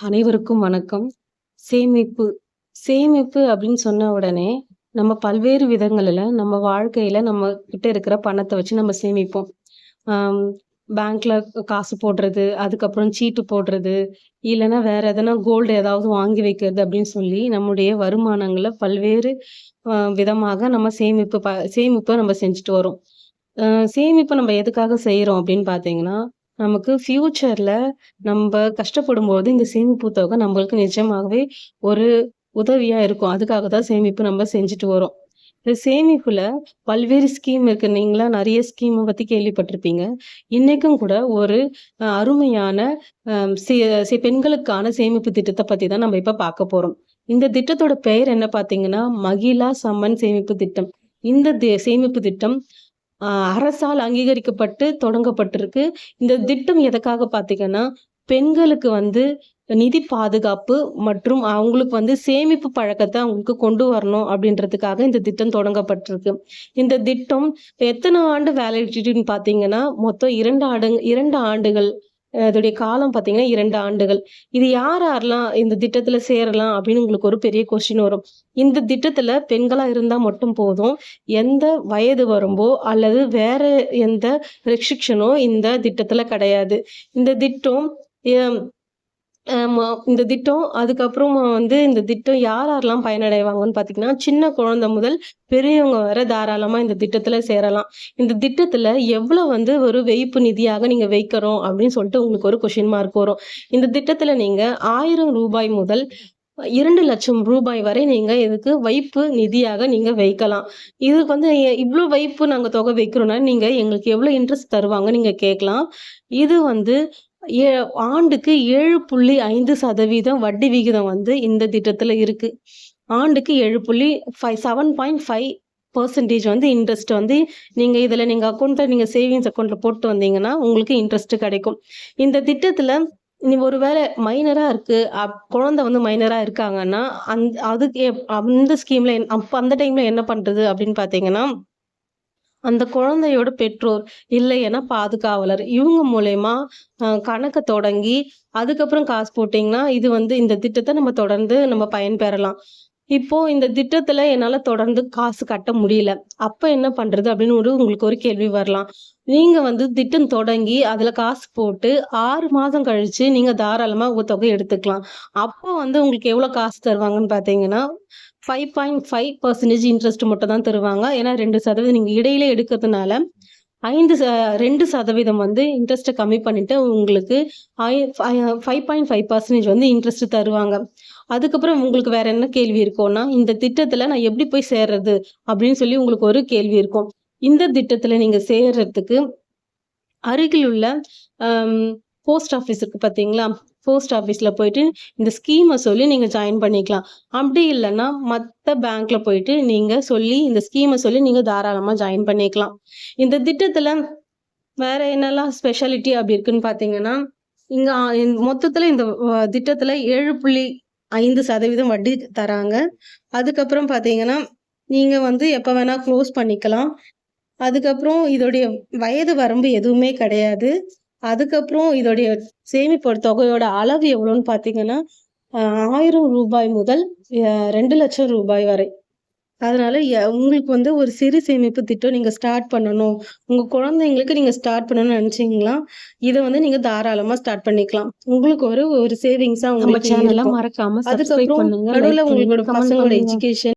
அனைவருக்கும் வணக்கம். சேமிப்பு. சேமிப்பு அப்படின்னு சொன்ன உடனே, நம்ம பல்வேறு விதங்களில் நம்ம வாழ்க்கையில் நம்ம கிட்ட இருக்கிற பணத்தை வச்சு நம்ம சேமிப்போம். பேங்க்ல காசு போடுறது, அதுக்கப்புறம் சீட்டு போடுறது, இல்லைன்னா வேற எதனா கோல்டு ஏதாவது வாங்கி வைக்கிறது அப்படின்னு சொல்லி, நம்முடைய வருமானங்களை பல்வேறு விதமாக நம்ம சேமிப்பு ப சேமிப்பை நம்ம செஞ்சுட்டு வரோம். சேமிப்பை சேமிப்பு நம்ம எதுக்காக செய்கிறோம் அப்படின்னு பார்த்தீங்கன்னா, நமக்கு ஃபியூச்சர்ல கஷ்டப்படும் கஷ்டப்படும்போது இந்த சேமிப்பு தொகை நம்மளுக்கு நிஜமாகவே ஒரு உதவியா இருக்கும். அதுக்காக தான் சேமிப்பு நம்ம செஞ்சுட்டு வரோம். இந்த சேமிப்புல பல்வேறு ஸ்கீம் இருக்கு. நீங்களா நிறைய ஸ்கீம பத்தி கேள்விப்பட்டிருப்பீங்க. இன்னைக்கும் கூட ஒரு அருமையான பெண்களுக்கான சேமிப்பு திட்டத்தை பத்தி தான் நம்ம இப்ப பார்க்க போறோம். இந்த திட்டத்தோட பெயர் என்ன பாத்தீங்கன்னா மகிழா சம்மன் சேமிப்பு திட்டம். இந்த தி சேமிப்பு திட்டம் அரசால் அங்கீகரிக்கப்பட்டு தொடங்கப்பட்டிருக்கு. இந்த திட்டம் எதுக்காக பார்த்தீங்கன்னா, பெண்களுக்கு வந்து நிதி பாதுகாப்பு மற்றும் அவங்களுக்கு வந்து சேமிப்பு பழக்கத்தை அவங்களுக்கு கொண்டு வரணும் அப்படின்றதுக்காக இந்த திட்டம் தொடங்கப்பட்டிருக்கு. இந்த திட்டம் எத்தனை ஆண்டு வேலிடிட்டின்னு பார்த்தீங்கன்னா, மொத்தம் இரண்டு ஆண்டு இரண்டு ஆண்டுகள். இதோடைய காலம் பார்த்தீங்கன்னா இரண்டு ஆண்டுகள். இது யார் யாரெல்லாம் இந்த திட்டத்தில் சேரலாம் அப்படின்னு உங்களுக்கு ஒரு பெரிய கொஸ்டின் வரும். இந்த திட்டத்துல பெண்களாக இருந்தால் மட்டும் போதும். எந்த வயது வரம்போ அல்லது வேற எந்த ரெஸ்ட்ரிக்ஷனோ இந்த திட்டத்துல கிடையாது. இந்த திட்டம் இந்த திட்டம் அதுக்கப்புறமா வந்து இந்த திட்டம் யார் யாரெல்லாம் பயனடைவாங்கன்னு பார்த்தீங்கன்னா, சின்ன குழந்தை முதல் பெரியவங்க வர தாராளமாக இந்த திட்டத்தில் சேரலாம். இந்த திட்டத்தில் எவ்வளோ வந்து ஒரு வைப்பு நிதியாக நீங்கள் வைக்கிறோம் அப்படின்னு சொல்லிட்டு உங்களுக்கு ஒரு கொஷின் மார்க் வரும். இந்த திட்டத்தில் நீங்கள் ஆயிரம் ரூபாய் முதல் இரண்டு லட்சம் ரூபாய் வரை நீங்கள் இதுக்கு வைப்பு நிதியாக நீங்கள் வைக்கலாம். இதுக்கு வந்து இவ்வளோ வைப்பு நாங்கள் தொகை வைக்கிறோன்னா நீங்கள் எங்களுக்கு எவ்வளோ இன்ட்ரெஸ்ட் தருவாங்கன்னு நீங்கள் கேட்கலாம். இது வந்து ஏ ஆண்டுக்கு 7.5% வட்டி விகிதம் வந்து இந்த திட்டத்தில் இருக்குது ஆண்டுக்கு 7.5 7.5% வந்து இன்ட்ரெஸ்ட் வந்து நீங்கள் இதில் நீங்கள் அக்கௌண்ட்டில் நீங்கள் சேவிங்ஸ் அக்கௌண்ட்டில் போட்டு வந்தீங்கன்னா, உங்களுக்கு இன்ட்ரெஸ்ட் கிடைக்கும். இந்த திட்டத்தில் நீ ஒரு மைனராக இருக்குது அப் குழந்தை வந்து மைனராக இருக்காங்கன்னா, அந் அதுக்கு எப் அந்த ஸ்கீமில் அப்போ அந்த டைமில் என்ன பண்ணுறது அப்படின்னு பார்த்தீங்கன்னா, அந்த குழந்தையோட பெற்றோர், இல்லைன்னா பாதுகாவலர் இவங்க மூலயமா கணக்கை கணக்க தொடங்கி, அதுக்கப்புறம் காசு போட்டீங்கன்னா, இது வந்து இந்த திட்டத்தை நம்ம தொடர்ந்து நம்ம பயன்பெறலாம். இப்போ இந்த திட்டத்துல என்னால தொடர்ந்து காசு கட்ட முடியல. அப்ப என்ன பண்றது அப்படின்னு ஒரு உங்களுக்கு ஒரு கேள்வி வரலாம். நீங்க வந்து திட்டம் தொடங்கி, அதுல காசு போட்டு ஆறு மாதம் கழிச்சு நீங்க தாராளமா உங்க தொகை எடுத்துக்கலாம். அப்போ வந்து உங்களுக்கு எவ்வளோ காசு தருவாங்கன்னு பார்த்தீங்கன்னா, 5.5% இன்ட்ரெஸ்ட் மட்டும் தான் தருவாங்க. ஏன்னா ரெண்டு சதவீதம் நீங்க இடையில எடுக்கிறதுனால, ஐந்து ச 2% வந்து இன்ட்ரெஸ்ட்டை கம்மி பண்ணிட்டு உங்களுக்கு ஐ ஃபை 5.5% வந்து இன்ட்ரெஸ்ட் தருவாங்க. அதுக்கப்புறம் உங்களுக்கு வேற என்ன கேள்வி இருக்கும்னா, இந்த திட்டத்தில் நான் எப்படி போய் சேர்றது? அப்படின்னு சொல்லி உங்களுக்கு ஒரு கேள்வி இருக்கும். இந்த திட்டத்தில் நீங்கள் சேர்றதுக்கு அருகில் உள்ள போஸ்ட் ஆஃபீஸ் இருக்கு பார்த்தீங்களா? போஸ்ட் ஆஃபீஸில் போயிட்டு இந்த ஸ்கீமை சொல்லி நீங்கள் ஜாயின் பண்ணிக்கலாம். அப்படி இல்லைன்னா மற்ற பேங்க்ல போயிட்டு நீங்கள் சொல்லி இந்த ஸ்கீமை சொல்லி நீங்கள் தாராளமாக ஜாயின் பண்ணிக்கலாம். இந்த திட்டத்தில் வேற என்னெல்லாம் ஸ்பெஷாலிட்டி அப்படி இருக்குன்னு பார்த்தீங்கன்னா, இங்கே மொத்தத்தில் இந்த இந்த வ திட்டத்துல 7.5% வட்டி தராங்க. அதுக்கப்புறம் பார்த்தீங்கன்னா, நீங்கள் வந்து எப்போ வேணால் க்ளோஸ் பண்ணிக்கலாம். அதுக்கப்புறம் இதோடைய வயது வரம்பு எதுவுமே கிடையாது. அதுக்கப்புறம் இதோடைய சேமிப்போட தொகையோட அளவு எவ்வளோன்னு பார்த்தீங்கன்னா, அ ரூ. 1000 முதல் அ ரூ. 2,00,000 வரை. அதனால உங்களுக்கு வந்து ஒரு சிறு சேமிப்பு திட்டம் நீங்க ஸ்டார்ட் பண்ணணும். உங்க குழந்தைங்களுக்கு நீங்க ஸ்டார்ட் பண்ணணும்னு நெனச்சீங்கன்னா, இத வந்து நீங்க தாராளமா ஸ்டார்ட் பண்ணிக்கலாம். உங்களுக்கு ஒரு ஒரு சேவிங்ஸா நம்ம உங்களுக்கு. மறக்காம அதுக்கப்புறம் நடுவுல. உங்களோட பசங்களோட. எஜுகேஷன்